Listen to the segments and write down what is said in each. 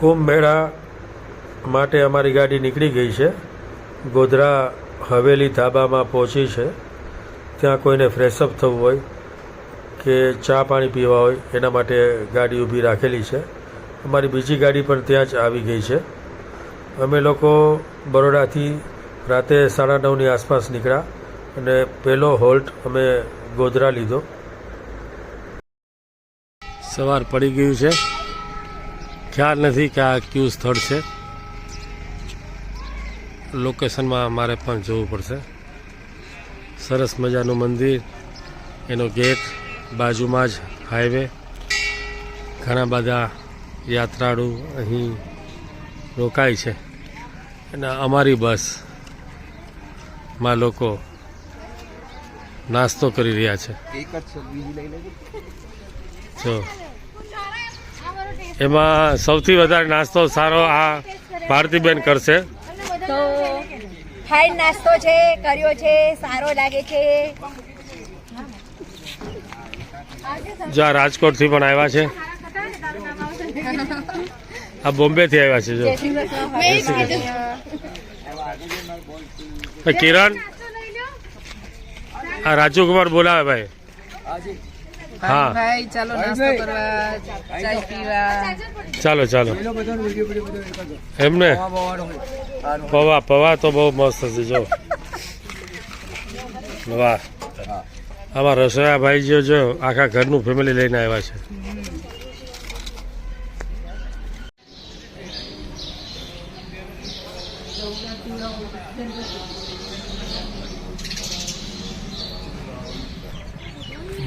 કુંભ મેળા માટે અમારી ગાડી નીકળી ગઈ છે. ગોધરા હવેલી ધાબામાં પહોંચી છે. ત્યાં કોઈને ફ્રેશઅપ થવું હોય કે ચા પાણી પીવા હોય, એના માટે ગાડી ઊભી રાખેલી છે. અમારી બીજી ગાડી પણ ત્યાં જ આવી ગઈ છે. અમે લોકો બરોડાથી રાતે સાડા નવની આસપાસ નીકળ્યા અને પહેલો હોલ્ટ અમે ગોધરા લીધો. સવાર પડી ગયું છે. ખ્યાલ નથી કે આ કયું સ્થળ છે. લોકેશનમાં મારે પણ જવું પડશે. સરસ મજાનું મંદિર એનો ગેટ બાજુમાં જ હાઈવે ઘણા બધા યાત્રાળુ અહીં રોકાય છે. અને અમારી બસમાં લોકો નાસ્તો કરી રહ્યા છે. જો. એમાં સૌથી વધારે નાસ્તો સારો આ ભારતીબેન કરશે. તો ફાઇન નાસ્તો છે કર્યો છે સારો લાગે છે. જો આ રાજકોટથી પણ આવ્યા છે. આ બોમ્બેથી આવ્યા છે જો. કિરણ? આ રાજુકુમાર બોલાવે ભાઈ. હા. ભાઈ ચાલો નાસ્તો કરવા ચાય પીવા. ચાલો ચાલો. એમને? પવા. પવા તો બહુ મસ્ત છે જો. વાહ. આમાં રસોયા ભાઈ જો આખા ઘરનું ફેમિલી લઈને આવ્યા છે.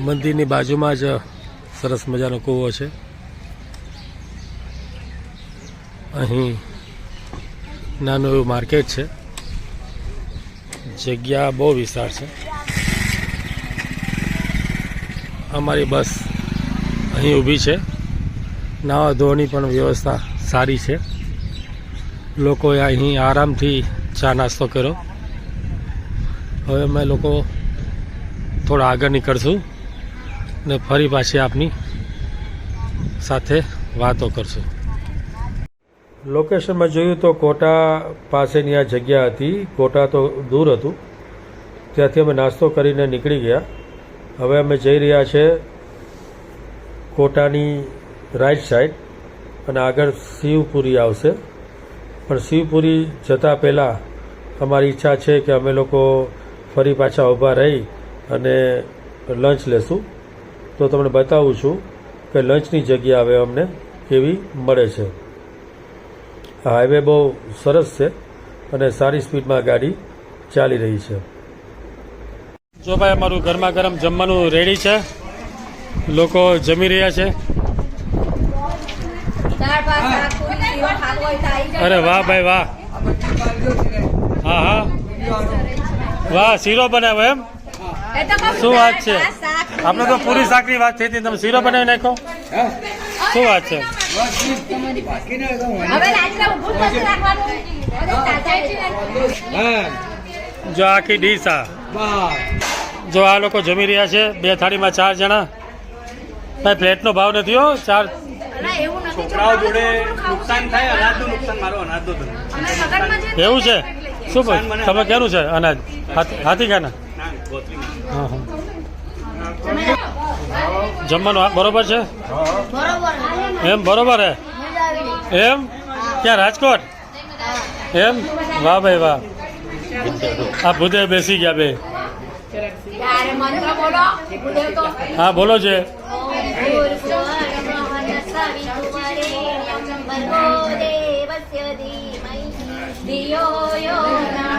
મંદિરની બાજુમાં જ સરસ મજાનો કૂવો છે. અહીં નાનું એવું માર્કેટ છે. જગ્યા બહુ વિશાળ છે. અમારી બસ અહીં ઊભી છે. નાવા ધોવાની પણ વ્યવસ્થા સારી છે. લોકોએ અહીં આરામથી ચા નાસ્તો કર્યો. હવે અમે લોકો થોડા આગળ નીકળશું. ને ફરી પાછી આપની સાથે વાતો કરશું. લોકેશનમાં જોયું તો કોટા પાસેની આ જગ્યા હતી. કોટા તો દૂર હતું. ત્યાંથી અમે નાસ્તો કરીને નીકળી ગયા. હવે અમે જઈ રહ્યા છે કોટાની રાઈટ સાઈડ અને આગળ શિવપુરી આવશે. પણ શિવપુરી જતાં પહેલાં અમારી ઈચ્છા છે કે અમે લોકો ફરી પાછા ઊભા રહી અને લંચ લેશું. તો તમને બતાવું છું કે લંચની જગ્યા હવે અમને કેવી મળે છે. હાઈવે બહુ સરસ છે અને સારી સ્પીડમાં ગાડી ચાલી રહી છે. જો ભાઈ અમારું ગરમા ગરમ જમવાનું રેડી છે. લોકો જમી રહ્યા છે. અરે વાહ ભાઈ વાહ. હા હા. વાહ શીરો બનાવ્યો એમ? શું વાત છે. આપણે તો પૂરી શાકની વાત થઈ હતી. તમે શીરો બનાવી નાખો શું વાત છે? જ આખી ડીશ આ. જો આ લોકો જમી રહ્યા છે બે થાળીમાં ચાર જણા. ભાઈ પ્લેટનો ભાવ નથી હો ચાર એવું છોકરાઓ જોડે નુકસાન થાય અનાજનું નુકસાન મારો અનાજનું એવું છે? શું તમે કેનું છે અનાજ? હાથી ખાના હા હા. જમવાનું બરોબર છે? એમ બરોબર હે? એમ? ક્યાં, રાજકોટ? એમ? વાહ ભાઈ વાહ. આ ભૂદેવ બેસી ગયા બે. હા, બોલો છે ધિયો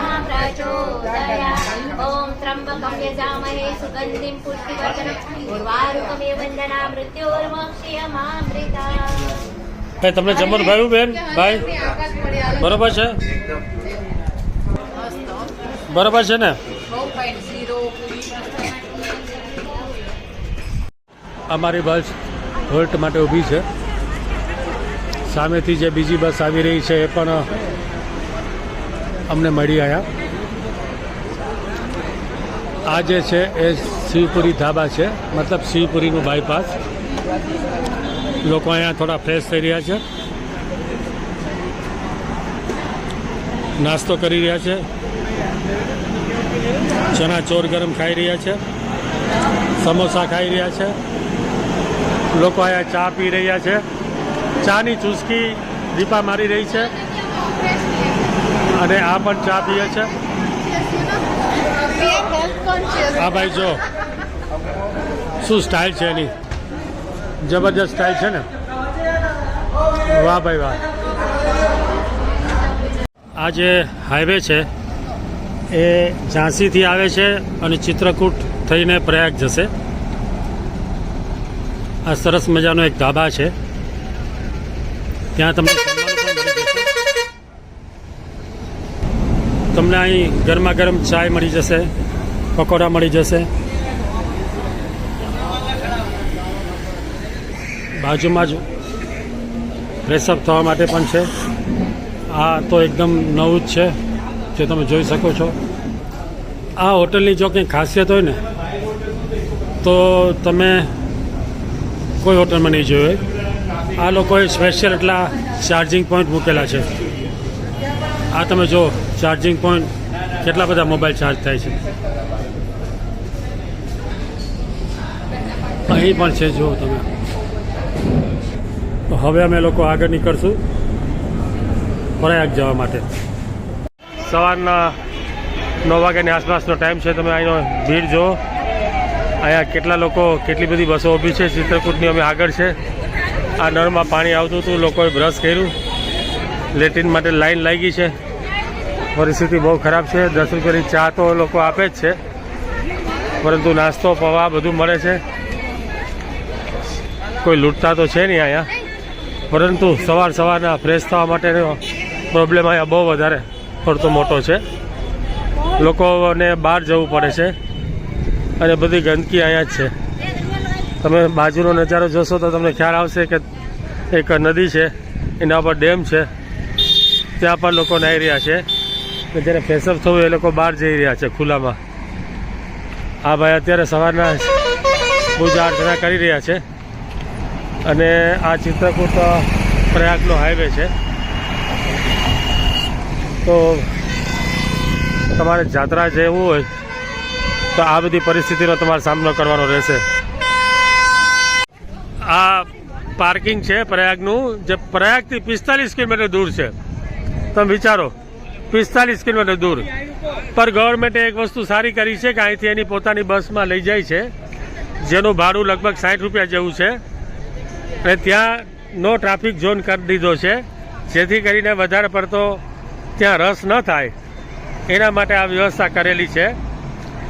प्रचोदयात् ॐ त्र्यम्बकं यजामहे सुगन्धिं पुष्टिवर्धनम् उर्वारुकमेव वन्दना मृत्योर्मोक्ष्यमामृता ભાઈ તમને જમવાનું ભાવ્યું બેન ભાઈ બરોબર છે બરોબર છે ને બહુ ફાઇન શીરો પૂરી અમારી બસ હોલ્ટ માટે ઊભી છે સામેથી જે બીજી બસ આવી રહી છે એ પણ અમને મળી આવ્યા આ જે છે, એ શિવપુરી ધાબા છે, મતલબ શિવપુરીનું બાયપાસ લોકો અહીંયા થોડા ફ્રેશ થઈ રહ્યા છે. નાસ્તો કરી રહ્યા છે. ચણા ચોર ગરમ ખાઈ રહ્યા છે. સમોસા ખાઈ રહ્યા છે. લોકો અહીંયા ચા પી રહ્યા છે. ચાની ચૂસકી દીપા મારી રહી છે. અને આ પણ ચા પીએ છે. આ ભાઈ, જો. શું સ્ટાઇલ છે એની? જબરજસ્ત સ્ટાઇલ છે ને? વાહ, ભાઈ, વાહ. આ જે હાઈવે છે, એ ઝાંસીથી આવે છે અને ચિત્રકૂટ થઈને પ્રયાગ જશે. આ સરસ મજાનો એક ધાબા છે. ત્યાં તમને તમને અહીં ગરમા ગરમ ચાય મળી જશે. પકોડા મળી જશે. બાજુમાં જ ફ્રેશઅપ થવા માટે પણ છે. આ તો એકદમ નવું જ છે, જે તમે જોઈ શકો છો. આ હોટલની જો કંઈ ખાસિયત હોય ને, તો તમે કોઈ હોટલમાં નહીં જોયું આ લોકોએ સ્પેશિયલ એટલા ચાર્જિંગ પોઈન્ટ મૂકેલા છે. આ તમે જો ચાર્જિંગ પોઈન્ટ કેટલા બધા મોબાઈલ ચાર્જ થાય છે. અહીં પણ છે જુઓ તમે. તો હવે અમે લોકો આગળ નીકળશું પ્રયાગ જવા માટે. સવારના નવ વાગ્યાની આસપાસનો ટાઈમ છે, તમે અહીંનો ભીડ જુઓ. અહીંયા કેટલા લોકો, કેટલી બધી બસો ઊભી છે, ચિત્રકૂટની અમે આગળ છે. આ નળમાં પાણી આવતું હતું, લોકોએ બ્રશ કર્યું. લેટ્રિન માટે લાઈન લાગી છે. પરિસ્થિતિ બહુ ખરાબ છે, દસ રૂપિયાની ચા તો લોકો આપે જ છે. પરંતુ નાસ્તો, પવા બધું મળે છે. કોઈ લૂંટતા તો છે નહીં અહીંયા. પરંતુ સવાર સવારના ફ્રેશ થવા માટેનો પ્રોબ્લેમ અહીંયા બહુ વધારે પડતો મોટો છે. લોકોને બહાર જવું પડે છે. અને બધી ગંદકી અહીંયા જ છે. તમે બાજુનો નજારો જોશો તો તમને ખ્યાલ આવશે કે એક નદી છે, એના ઉપર ડેમ છે. ત્યાં પણ લોકો નાહી રહ્યા છે. જ્યારે ફેસઅપ થવું એ લોકો બહાર જઈ રહ્યા છે ખુલ્લામાં. આ ભાઈ, અત્યારે સવારના પૂજા અર્ચના કરી રહ્યા છે. અને આ ચિત્રકૂટ પ્રયાગનો હાઈવે છે. તો તમારે જાત્રા જવું હોય, તો આ બધી પરિસ્થિતિનો તમારે સામનો કરવાનો રહેશે. આ પાર્કિંગ છે પ્રયાગનું, જે પ્રયાગથી પિસ્તાલીસ કિલોમીટર દૂર છે. તમે વિચારો, પિસ્તાલીસ કિલોમીટર દૂર. પર ગવર્મેન્ટે એક વસ્તુ સારી કરી છે કે અહીંથી એની પોતાની બસમાં લઈ જાય છે, જેનું ભાડું લગભગ સાઠ રૂપિયા જેવું છે. અને ત્યાં નો ટ્રાફિક ઝોન કરી દીધો છે. જેથી કરીને વધારે પડતો ત્યાં રસ ન થાય. એના માટે આ વ્યવસ્થા કરેલી છે.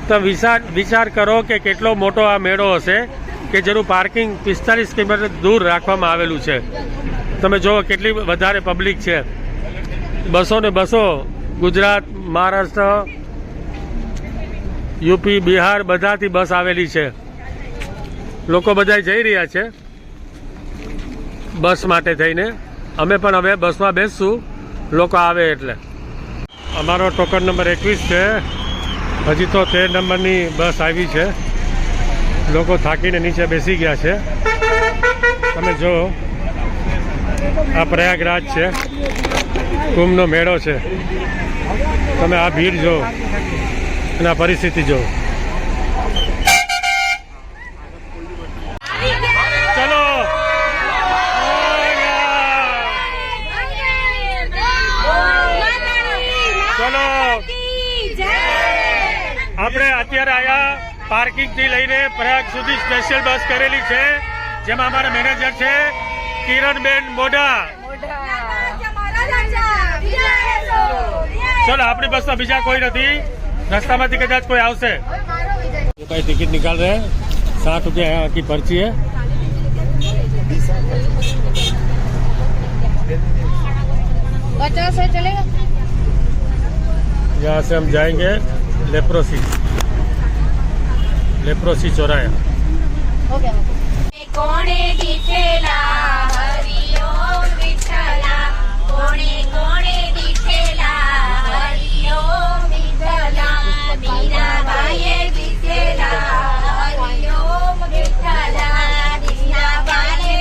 તો વિચાર વિચાર કરો કે કેટલો મોટો આ મેળો હશે કે જેનું પાર્કિંગ પિસ્તાલીસ કિલોમીટર દૂર રાખવામાં આવેલું છે. તમે જુઓ કેટલી વધારે પબ્લિક છે. બસો ને બસો ગુજરાત, મહારાષ્ટ્ર, યુપી, બિહાર બધાથી બસ આવેલી છે. લોકો બધા જઈ રહ્યા છે. બસ માટે થઈને. અમે પણ હવે બસમાં બેસશું. લોકો આવે એટલે. અમારો ટોકન નંબર એકવીસ છે. હજી તો તેર નંબરની બસ આવી છે. લોકો થાકીને નીચે બેસી ગયા છે. તમે જો, આ પ્રયાગરાજ છે. કુંભનો મેળો છે. તમે આ ભીડ જો અને આ પરિસ્થિતિ જો આયા પાર્કિંગ થી લઈને પ્રયાગ સુધી સ્પેશિયલ બસ કરેલી છે જેમાં અમારા મેનેજર છે કિરણબેન મોઢા ચલો આપણી બસમાં બીજા કોઈ નથી રસ્તામાંથી કદાચ કોઈ આવશે ये भाई टिकट निकाल रहे हैं साठ रुपया यहाँ की पर्ची है पचास है चलेगा यहाँ से हम जाएंगे लेप्रोसी લેપ્રોસી ચોરાયા. કોણે દીઠેલા હરિયો વિઠલા કોણે કોણે દીઠેલા હરિયો વિઠલા મીરાબાઈએ દીઠેલા હરિયો વિઠલા દીનાબાઈએ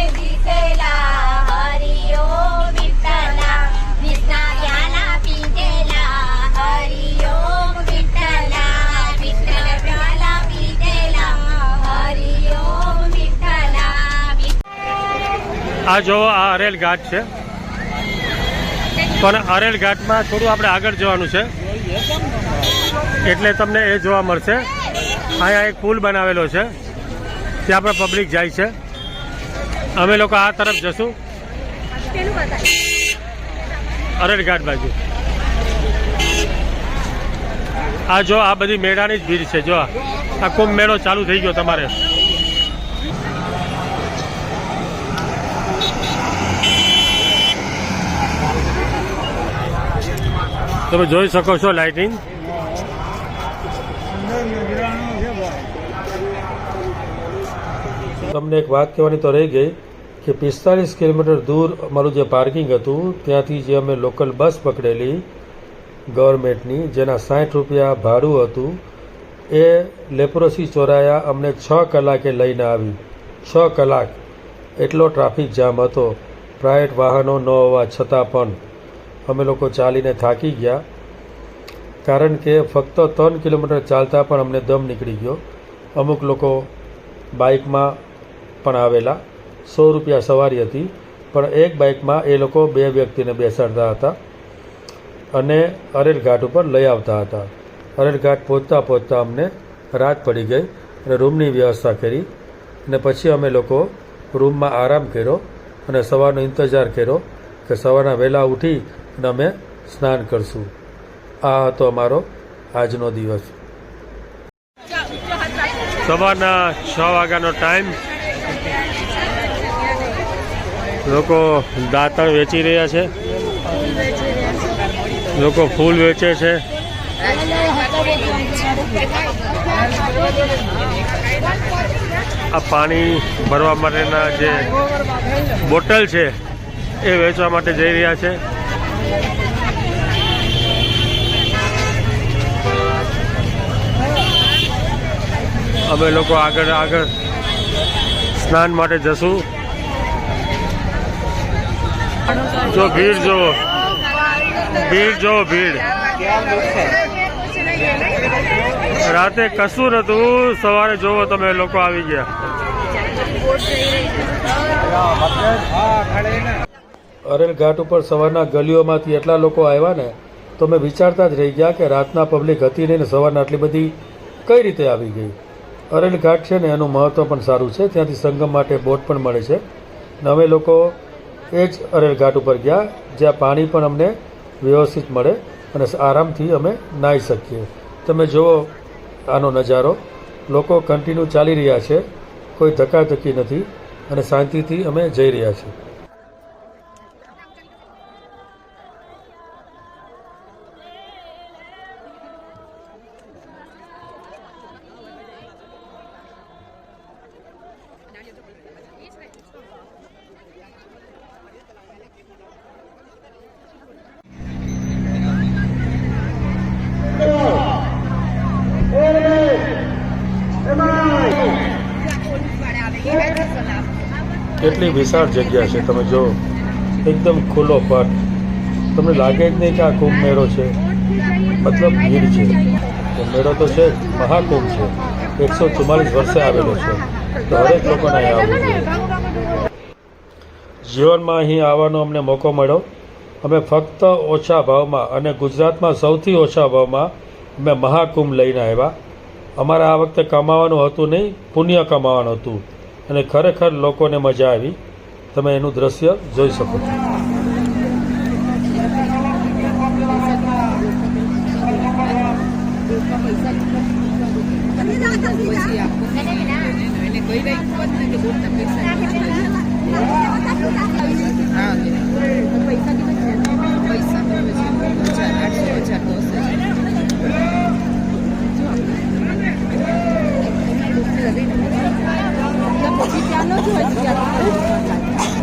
આ જો આ અરેલ ઘાટ છે. પણ અરેલ ઘાટમાં થોડું આપણે આગળ જવાનું છે. એટલે તમને એ જોવા મળશે. અહીંયા એક પુલ બનાવેલો છે. ત્યાં પણ પબ્લિક જાય છે. અમે લોકો આ તરફ જશું. અરેલ ઘાટ બાજુ. આ જો આ બધી મેળાની જ ભીડ છે, જો આ કુંભ મેળો ચાલુ થઈ ગયો તમારે. તમે જોઈ શકો છો લાઇટિંગ. તમને એક વાત કહેવાની તો રહી ગઈ કે પિસ્તાલીસ કિલોમીટર દૂર અમારું જે પાર્કિંગ હતું, ત્યાંથી જે અમે લોકલ બસ પકડેલી ગવર્મેન્ટની, જેના સાઠ રૂપિયા ભાડું હતું, એ લેપ્રોસી ચોરાયા અમને છ કલાકે લઈને આવી. છ કલાક. એટલો ટ્રાફિક જામ હતો. પ્રાઇવેટ વાહનો ન હોવા છતાં પણ. અમે લોકો ચાલીને થાકી ગયા. કારણ કે ફક્ત ત્રણ કિલોમીટર ચાલતા પણ અમને દમ નીકળી ગયો. અમુક લોકો બાઇકમાં પણ આવેલા. સો રૂપિયા સવારી હતી. પણ એક બાઇકમાં એ લોકો બે વ્યક્તિને બેસાડતા હતા અને અરેલ ઘાટ ઉપર લઈ આવતા હતા. અરેલ ઘાટ પહોંચતા પહોંચતા અમને રાત પડી ગઈ અને રૂમની વ્યવસ્થા કરી અને પછી અમે લોકો રૂમમાં આરામ કર્યો અને સવારનો ઇંતજાર કર્યો કે સવારના વહેલા ઉઠી અને અમે સ્નાન કરશું. આ હતો અમારો આજનો દિવસ. સવારના છ વાગ્યાનો ટાઈમ લોકો દાંતણ વેચી રહ્યા છે. લોકો ફૂલ વેચે છે. આ પાણી ભરવા માટેના જે બોટલ છે, એ વેચવા માટે જઈ રહ્યા છે. અમે લોકો આગળ આગળ સ્નાન માટે જશું. જો ભીડ જો. ભીડ જો, ભીડ. રાતે કશું નતું સવારે જોવો તમે લોકો આવી ગયા. અરેલ ઘાટ ઉપર સવારના ગલીઓમાંથી એટલા લોકો આવ્યા ને, તો મેં વિચારતા જ રહી ગયા કે રાતના પબ્લિક હતી નહીં ને સવારના આટલી બધી કઈ રીતે આવી ગઈ? અરેલ ઘાટ છે ને, એનું મહત્ત્વ પણ સારું છે. ત્યાંથી સંગમ માટે બોટ પણ મળે છે. ને અમે લોકો એ જ અરેલ ઘાટ ઉપર ગયા, જ્યાં પાણી પણ અમને વ્યવસ્થિત મળે અને આરામથી અમે નાહી શકીએ. તમે જુઓ આનો નજારો. લોકો કન્ટિન્યુ ચાલી રહ્યા છે. કોઈ ધક્કાધક્કી નથી અને શાંતિથી અમે જઈ રહ્યા છીએ. કેટલી વિશાળ જગ્યા છે? તમે જો, એકદમ ખુલ્લો પટ તમને લાગે જ નહીં કે આ કુંભ મેળો છે. મતલબ ભીડ છે. મેળો તો છે મહાકુંભ છે. એકસો ચુમ્માલીસ વર્ષે આવેલો છે. તો હરેક લોકોને અહીં આવવું જોઈએ. જીવનમાં અહીં આવવાનો અમને મોકો મળ્યો. અમે ફક્ત ઓછા ભાવમાં અને ગુજરાતમાં સૌથી ઓછા ભાવમાં અમે મહાકુંભ લઈને આવ્યા. અમારે આ વખતે કમાવાનું હતું નહીં, પુણ્ય કમાવાનું હતું. અને ખરેખર લોકોને મજા આવી તમે એનું દ્રશ્ય જોઈ શકો છો. પૈસા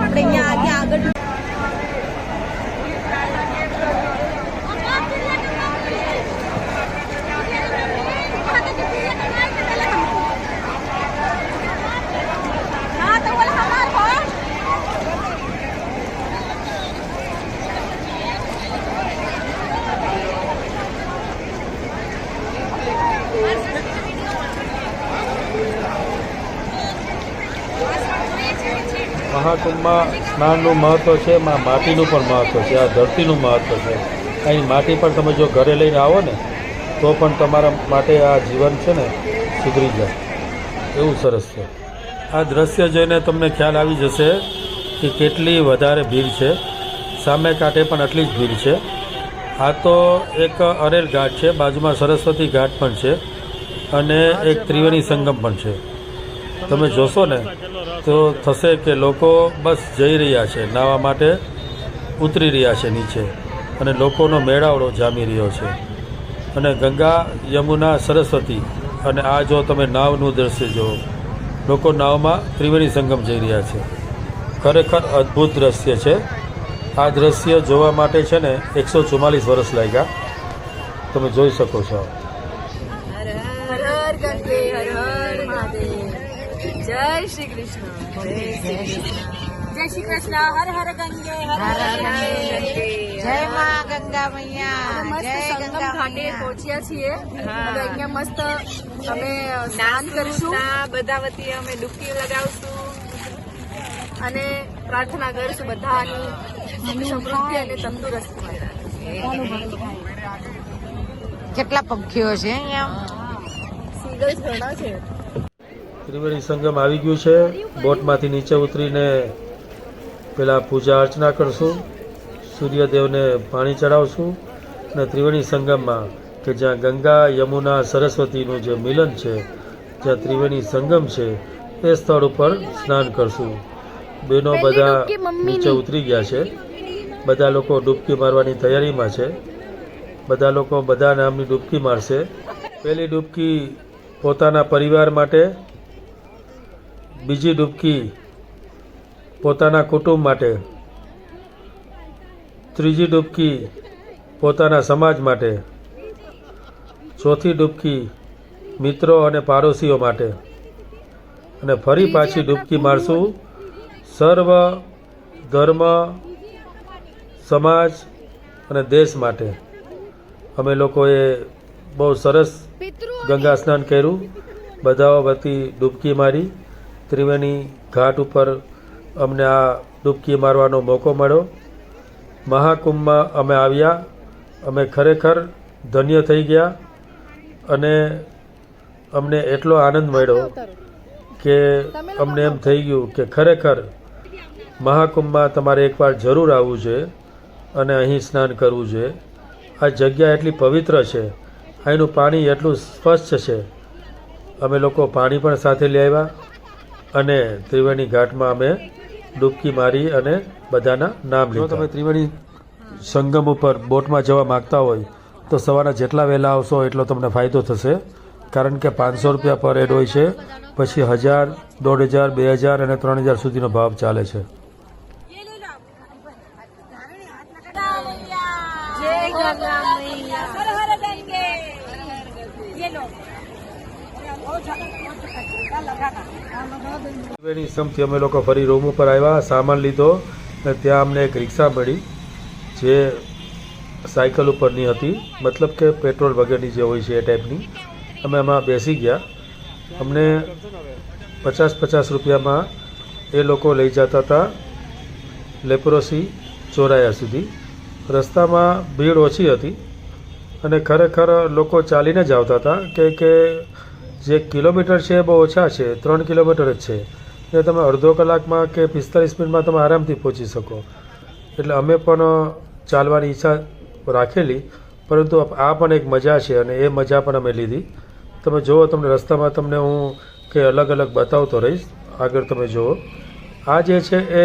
આપણે અહીંયા આગળ સ્નાનનું મહત્ત્વ છે, માં માટીનું પણ મહત્ત્વ છે, આ ધરતીનું મહત્ત્વ છે. અહીં માટી પણ તમે જો ઘરે લઈને આવો ને, તો પણ તમારા માટે આ જીવન છે ને સુધરી જાય. એવું સરસ છે. આ દ્રશ્ય જોઈને તમને ખ્યાલ આવી જશે કે કેટલી વધારે ભીડ છે. સામે કાંઠે પણ આટલી જ ભીડ છે. આ તો એક અરેલ ઘાટ છે, બાજુમાં સરસ્વતી ઘાટ પણ છે અને એક ત્રિવેણી સંગમ પણ છે. તમે જોશો ને, તો થશે કે લોકો બસ જઈ રહ્યા છે નાહવા માટે ઉતરી રહ્યા છે નીચે. અને લોકોનો મેળાવડો જામી રહ્યો છે. અને ગંગા યમુના સરસ્વતી, અને આ જો તમે નાવનું દ્રશ્ય જુઓ, લોકો નાવમાં ત્રિવેણી સંગમ જઈ રહ્યા છે. ખરેખર અદ્ભુત દ્રશ્ય છે. આ દ્રશ્ય જોવા માટે છે ને, એકસો ચુમ્માલીસ વર્ષ લાગ્યા. તમે જોઈ શકો છો હર હર ગંગે હર હર મહાદેવ જય શ્રી કૃષ્ણ. જય શ્રી કૃષ્ણ. હર હર ગંગે હર હર ગંગે. જય મા ગંગા મૈયા મસ્ત જય સંગમ ગંગા ઘાટે પહોંચ્યા છીએ. હવે અહીંયા મસ્ત અમે સ્નાન કરીશું. બધા વતી અમે ડૂબકી લગાવશું. અને પ્રાર્થના કરીશું બધાની. સમૃદ્ધિ અને તંદુરસ્તી કેટલા પંખીઓ છે અહીંયા? સીગલ્સ ઘણા છે. ત્રિવેણી સંગમ આવી ગયું છે. બોટમાંથી નીચે ઉતરીને પેલા પૂજા અર્ચના કરશું. સૂર્યદેવને પાણી ચડાવશું અને ત્રિવેણી સંગમમાં કે જ્યાં ગંગા યમુના સરસ્વતીનું જે મિલન છે જ્યાં ત્રિવેણી સંગમ છે એ સ્થળ ઉપર સ્નાન કરશું. બહેનો બધા નીચે ઉતરી ગયા છે. બધા લોકો ડૂબકી મારવાની તૈયારીમાં છે. બધા લોકો બધા નામની ડૂબકી મારશે. પહેલી ડૂબકી પોતાના પરિવાર માટે બીજી ડૂબકી પોતાના કુટુંબ માટે. ત્રીજી ડૂબકી પોતાના સમાજ માટે. ચોથી ડૂબકી મિત્રો અને પાડોશીઓ માટે. અને ફરી પાછી ડૂબકી મારશું. સર્વ ધર્મ સમાજ અને દેશ માટે. અમે લોકોએ બહુ સરસ ગંગા સ્નાન કર્યું. બધાઓ વતી ડૂબકી મારી. ત્રિવેણી ઘાટ ઉપર અમને આ ડૂબકી મારવાનો મોકો મળ્યો. મહાકુંભમાં અમે આવ્યા. અમે ખરેખર ધન્ય થઈ ગયા અને અમને એટલો આનંદ મળ્યો કે અમને એમ થઈ ગયું કે ખરેખર મહાકુંભમાં તમારે એકવાર જરૂર આવવું છે અને અહીં સ્નાન કરવું છે. આ જગ્યા એટલી પવિત્ર છે. અહીંનું પાણી એટલું સ્વચ્છ છે. અમે લોકો પાણી પણ સાથે લઈ આવ્યા. અને ત્રિવેણી ઘાટમાં અમે ડૂબકી મારી અને બધાના નામ લીધા. તમે ત્રિવેણી સંગમ ઉપર બોટમાં જવા માગતા હોય તો સવારના જેટલા વહેલા આવશો એટલો તમને ફાયદો થશે. કારણ કે પાંચસો રૂપિયા પર હેડ હોય છે પછી હજાર દોઢ હજાર બે હજાર અને ત્રણ હજાર સુધીનો ભાવ ચાલે છે. જય ત્રિવેણી સમથી અમે લોકો ફરી રૂમ ઉપર આવ્યા, સામાન લીધો અને ત્યાં અમને એક રિક્ષા મળી, જે સાયકલ ઉપરની હતી, મતલબ કે પેટ્રોલ વગેરેની જે હોય છે એ ટાઈપની. અમે એમાં બેસી ગયા. અમને પચાસ પચાસ રૂપિયામાં એ લોકો લઈ જતા હતા, લેપ્રોસી ચોરાયા સુધી. રસ્તામાં ભીડ ઓછી હતી અને ખરેખર લોકો ચાલીને જ આવતા હતા, કે કે જે કિલોમીટર છે એ બહુ ઓછા છે, ત્રણ કિલોમીટર જ છે. એ તમે અડધો કલાકમાં કે પિસ્તાલીસ મિનિટમાં તમે આરામથી પહોંચી શકો. એટલે અમે પણ ચાલવાની ઈચ્છા રાખેલી, પરંતુ આ પણ એક મજા છે અને એ મજા પણ અમે લીધી. તમે જુઓ, તમને રસ્તામાં તમને હું કે અલગ અલગ બતાવતો રહીશ. આગળ તમે જુઓ. આ જે છે એ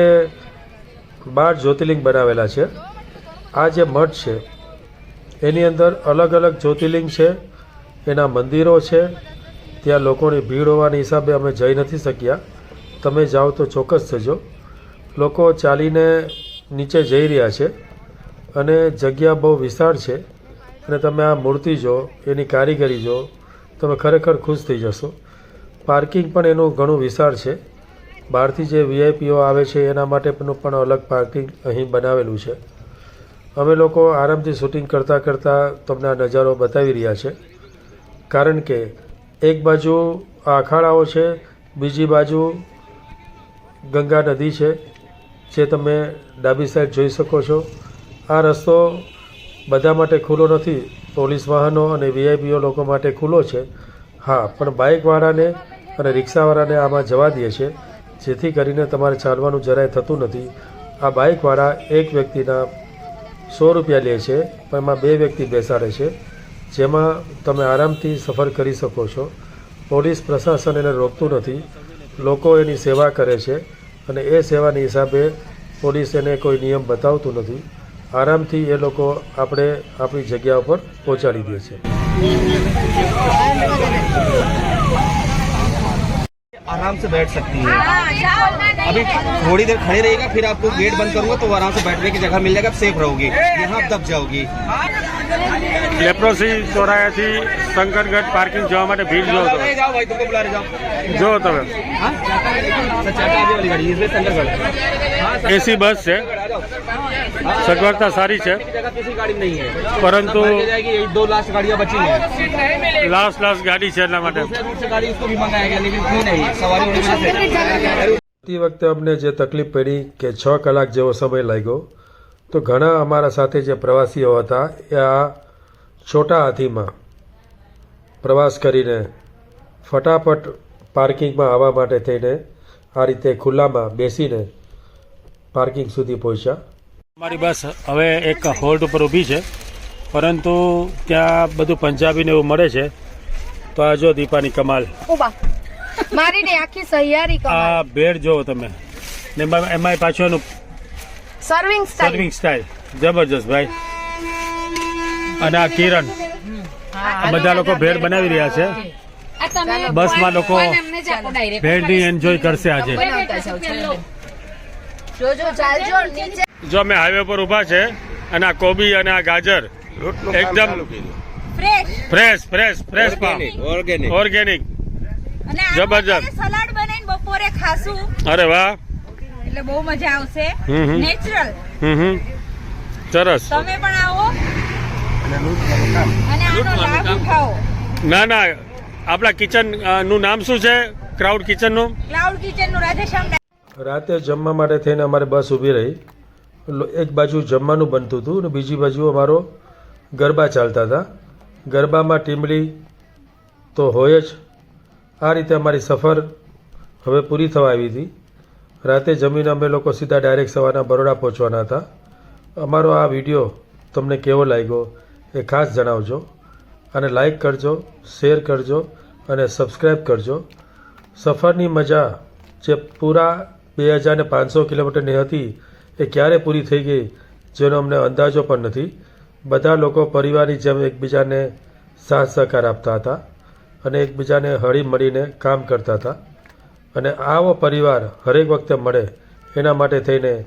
બાર જ્યોતિર્લિંગ બનાવેલા છે. આ જે મઠ છે, એની અંદર અલગ અલગ જ્યોતિર્લિંગ છે. એના મંદિરો છે. ત્યાં લોકોની ભીડ હોવાના હિસાબે અમે જઈ નથી શક્યા. તમે જાઓ તો ચોક્કસ જજો. લોકો ચાલીને નીચે જઈ રહ્યા છે અને જગ્યા બહુ વિશાળ છે અને તમે આ મૂર્તિ જો, એની કારીગરી જો, તમે ખરેખર ખુશ થઈ જશો. પાર્કિંગ પણ એનું ઘણું વિશાળ છે. બહારથી જે વીઆઈપીઓ આવે છે, એના માટે પણ પણ અલગ પાર્કિંગ અહીં બનાવેલું છે. અમે લોકો આરામથી શૂટિંગ કરતાં કરતાં તમને આ નજારો બતાવી રહ્યા છે. કારણ કે એક બાજુ આ અખાડાઓ છે, બીજી બાજુ ગંગા નદી છે, જે તમે ડાબી સાઈડ જોઈ શકો છો. આ રસ્તો બધા માટે ખુલ્લો નથી, પોલીસ વાહનો અને વીઆઈપીઓ લોકો માટે ખુલ્લો છે. હા, પણ બાઇકવાળાને અને રિક્ષાવાળાને આમાં જવા દે છે, જેથી કરીને તમારે ચાલવાનું જરાય થતું નથી. આ બાઇકવાળા એક વ્યક્તિના સો રૂપિયા લે છે, પણ એમાં બે વ્યક્તિ બેસાડે છે. જેમાં તમે આરામથી સફર કરી શકો છો પોલીસ પ્રશાસન એને રોકતું નથી લોકો એની સેવા કરે છે અને એ સેવાની હિસાબે પોલીસ એને કોઈ નિયમ બતાવતું નથી આરામથી એ લોકો આપણે આપણી જગ્યા ઉપર પહોંચાડી દે છે आराम से बैठ सकती है अभी थोड़ी देर खड़े रहेगा फिर आपको गेट बंद करूंगा तो आराम से बैठने की जगह मिल जाएगा आप सेफ रहोगे यहाँ आप दब जाओगी લેપ્રોસી ચોરાયાથી શંકરગઢ પાર્કિંગ જવા માટે ભીડ જો તમે. જો તમે. એસી બસ છે. સગવડતા સારી છે. પરંતુ દો લાસ્ટ લાસ્ટ ગાડી છે એના માટે. વખતે અમને જે તકલીફ પડી કે છ કલાક જેવો સમય લાગ્યો તો ઘણા અમારા સાથે જે પ્રવાસીઓ હતા એ આ છોટા હાથીમાં પ્રવાસ કરીને ફટાફટ પાર્કિંગમાં આવવા માટે થઈને આ રીતે ખુલ્લામાં બેસીને પાર્કિંગ સુધી પહોંચ્યા. અમારી બસ હવે એક હોલ્ડ ઉપર ઊભી છે પરંતુ ત્યાં બધું પંજાબીને એવું મળે છે. તો આ જો દીપાની કમાલ. મારી આખી સહિયારી આ ભેડ જોવો તમે. ને એમાં એમાંય પાછું એનું સર્વિંગ સ્ટાઇલ સર્વિંગ સ્ટાઇલ જબરજસ્ત ભાઈ. અને આ કિરણ. બધા લોકો ભેળ બનાવી રહ્યા છે. બસમાં લોકો ભેળની એન્જોય કરશે આજે. જો અમે હાઈવે પર ઊભા છે અને આ કોબી અને આ ગાજર એકદમ fresh fresh fresh organic organic જબરજસ્ત. અરે વાહ. એટલે બહુ મજા આવશે. નેચરલ સરસ. તમે પણ આવો. અને આનો લાભ ઉઠાવો ના ના. આપણા કિચનનું નામ શું છે? ક્રાઉડ કિચનનું ક્લાઉડ કિચનનું રાધેશ્યામ રાતે જમવા માટે થઈને અમારે બસ ઊભી રહી. એક બાજુ જમવાનું બનતું હતું અને બીજી બાજુ અમારો ગરબા ચાલતા હતા. ગરબામાં ટીમલી તો હોય જ. આ રીતે અમારી સફર હવે પૂરી થવા આવી હતી. રાતે જમીને અમે લોકો સીધા ડાયરેક્ટ સવારના બરોડા પહોંચવાના હતા. અમારો આ વીડિયો તમને કેવો લાગ્યો એ ખાસ જણાવજો. અને લાઈક કરજો શેર કરજો અને સબસ્ક્રાઈબ કરજો. સફરની મજા જે પૂરા બે હજાર ને પાંચસો કિલોમીટરની હતી એ ક્યારે પૂરી થઈ ગઈ જેનો અમને અંદાજો પણ નથી. બધા લોકો પરિવારની જેમ એકબીજાને સાથ સહકાર આપતા હતા અને એકબીજાને હળી મળીને કામ કરતા હતા. અને આવો પરિવાર હરેક વખતે મળે, એના માટે થઈને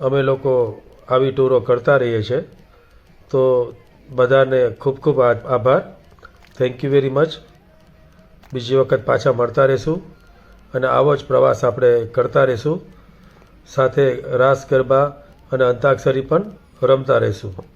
અમે લોકો આવી ટૂરો કરતા રહીએ છીએ. તો બધાને ખૂબ ખૂબ આભાર. થેન્ક યુ વેરી મચ બીજી વખત પાછા મળતા રહીશું અને આવો જ પ્રવાસ આપણે કરતા રહીશું. સાથે રાસ ગરબા અને અંતાક્ષરી પણ રમતા રહીશું.